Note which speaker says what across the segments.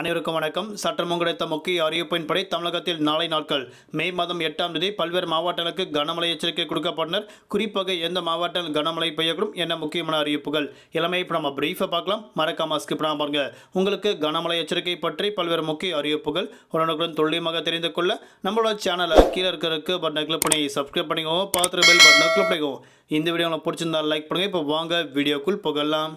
Speaker 1: அனைவருக்கும் வணக்கம். சற்றம் கிடைத்த முக்கிய அறிவிப்பின்படி தமிழகத்தில் நாளை நாட்கள் மே மாதம் எட்டாம் தேதி பல்வேறு மாவட்டங்களுக்கு கனமழை எச்சரிக்கை கொடுக்கப்பட்டனர். குறிப்பாக எந்த மாவட்டங்கள் கனமழை பெய்யக்கூடும் என்ன முக்கியமான அறிவிப்புகள் எல்லாமே இப்போ நம்ம பிரீஃபாக பார்க்கலாம். மறக்காம ஸ்கிப் பண்ணாம பாருங்க. உங்களுக்கு கனமழை எச்சரிக்கை பற்றி பல்வேறு முக்கிய அறிவிப்புகள் உடனுக்குடன் துல்லியமாக தெரிந்து கொள்ள நம்மளோட சேனலை கீழே இருக்கிறதுக்கு பட்டனை கிளிக் பண்ணி சப்ஸ்கிரைப் பண்ணிக்கோங்க. பார்த்துட்டு பெல் பட்டனை கிளிக் பண்ணிக்கோங்க. இந்த வீடியோ உங்களுக்கு பிடிச்சிருந்தா லைக் பண்ணுங்கள் இப்போ வாங்க வீடியோக்குள் புகழலாம்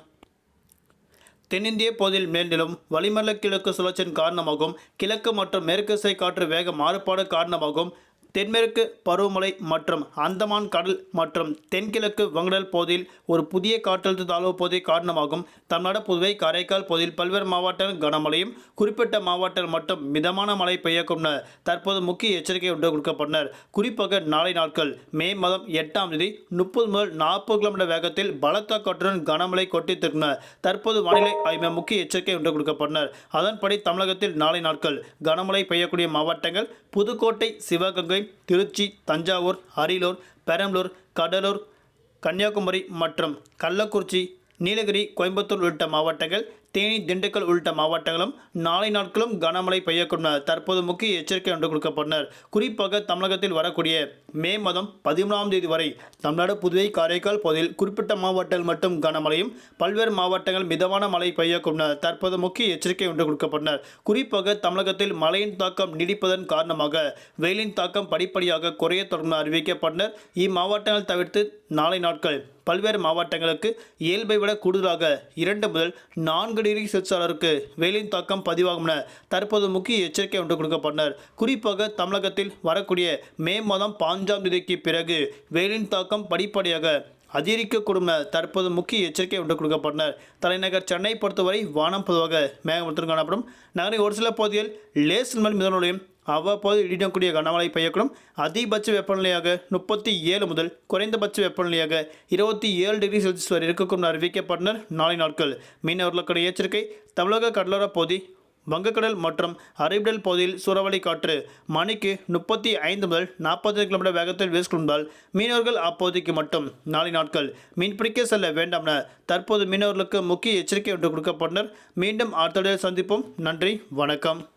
Speaker 1: தென்னிந்திய பகுதியில் மேல்நிலும் வளிமண்டல கிழக்கு சுழற்சியின் காரணமாகவும் கிழக்கு மற்றும் மேற்கு திசை காற்று வேக மாறுபாடு காரணமாகவும் தென்மேற்கு பருவமழை மற்றும் அந்தமான் கடல் மற்றும் தென்கிழக்கு வங்கடல் பகுதியில் ஒரு புதிய காற்றழுத்த தாழ்வு பகுதி காரணமாகும். தமிழ்நாடு புதுவை காரைக்கால் பகுதியில் பல்வேறு மாவட்டங்கள் கனமழையும் குறிப்பிட்ட மாவட்டங்கள் மட்டும் மிதமான மழை பெய்யக்கும் தற்போது முக்கிய எச்சரிக்கை ஒன்று கொடுக்கப்பட்டனர். குறிப்பாக நாளை நாட்கள் மே மாதம் எட்டாம் தேதி முப்பது முதல் நாற்பது கிலோமீட்டர் வேகத்தில் பலத்த காற்றுடன் கனமழை கொட்டித்திருந்தன தற்போது வானிலை ஆய்வு முக்கிய எச்சரிக்கை ஒன்று கொடுக்கப்பட்டனர். அதன்படி தமிழகத்தில் நாளை நாட்கள் கனமழை பெய்யக்கூடிய மாவட்டங்கள் புதுக்கோட்டை சிவகங்கை திருச்சி தஞ்சாவூர் அரியலூர் பெரம்பலூர் கடலூர் கன்னியாகுமரி மற்றும் கள்ளக்குறிச்சி நீலகிரி கோயம்புத்தூர் உள்ளிட்ட மாவட்டங்கள் தேனி திண்டுக்கல் உள்ளிட்ட மாவட்டங்களும் நாளை நாட்களும் கனமழை பெய்யக்கூடும். தற்போது முக்கிய எச்சரிக்கை ஒன்று கொடுக்கப்பட்டனர் குறிப்பாக தமிழகத்தில் வரக்கூடிய மே மாதம் பதிமூணாம் தேதி வரை தமிழ்நாடு புதுவை காரைக்கால் பகுதியில் குறிப்பிட்ட மாவட்டங்கள் மட்டும் கனமழையும் பல்வேறு மாவட்டங்கள் மிதமான மழை பெய்யக்கூடும். தற்போது முக்கிய எச்சரிக்கை ஒன்று கொடுக்கப்பட்டனர் குறிப்பாக தமிழகத்தில் மழையின் தாக்கம் நீடிப்பதன் காரணமாக வெயிலின் தாக்கம் படிப்படியாக குறைய தொடங்கும் அறிவிக்கப்பட்டனர் இம்மாவட்டங்கள் தவிர்த்து நாளை நாட்கள் பல்வேறு மாவட்டங்களுக்கு இயல்பை விட கூடுதலாக இரண்டு முதல் நான்கு டிகிரி செல்சியஸ் வெயிலின் தாக்கம் பதிவாகும் என தற்போது முக்கிய எச்சரிக்கை ஒன்று கொடுக்கப்பட்டனர். குறிப்பாக தமிழகத்தில் வரக்கூடிய மே மாதம் பாஞ்சாம் தேதிக்கு பிறகு வெயிலின் தாக்கம் படிப்படியாக அதிகரிக்கக்கூடும் என தற்போது முக்கிய எச்சரிக்கை ஒன்று கொடுக்கப்பட்டனர். தலைநகர் சென்னை பொறுத்தவரை வானம் பொதுவாக மேகமூட்டத்துடன் காணப்படும். நகரின் ஒரு சில பகுதியில் லேசன் மண் மிதனுடையும் அவ்வப்போது இடிடக்கூடிய கனமழை பெய்யக்கூடும். அதிகபட்ச வெப்பநிலையாக முப்பத்தி ஏழு முதல் குறைந்தபட்ச வெப்பநிலையாக இருபத்தி ஏழு டிகிரி செல்சியஸ் வரை இருக்கக்கூடும் அறிவிக்கப்பட்டனர் நாளை நாட்கள். மீனவர்களுக்கான எச்சரிக்கை தமிழக கடலோர பகுதி வங்கக்கடல் மற்றும் அரபிடல் பகுதியில் சூறாவளி காற்று மணிக்கு முப்பத்தி ஐந்து முதல் நாற்பது கிலோமீட்டர் வேகத்தில் வீசிக்கொண்டால் மீனவர்கள் அப்போதைக்கு மட்டும் நாளை நாட்கள் மீன்பிடிக்க செல்ல வேண்டாம் என தற்போது மீனவர்களுக்கு முக்கிய எச்சரிக்கை ஒன்று கொடுக்கப்பட்டனர். மீண்டும் அடுத்த சந்திப்போம். நன்றி வணக்கம்.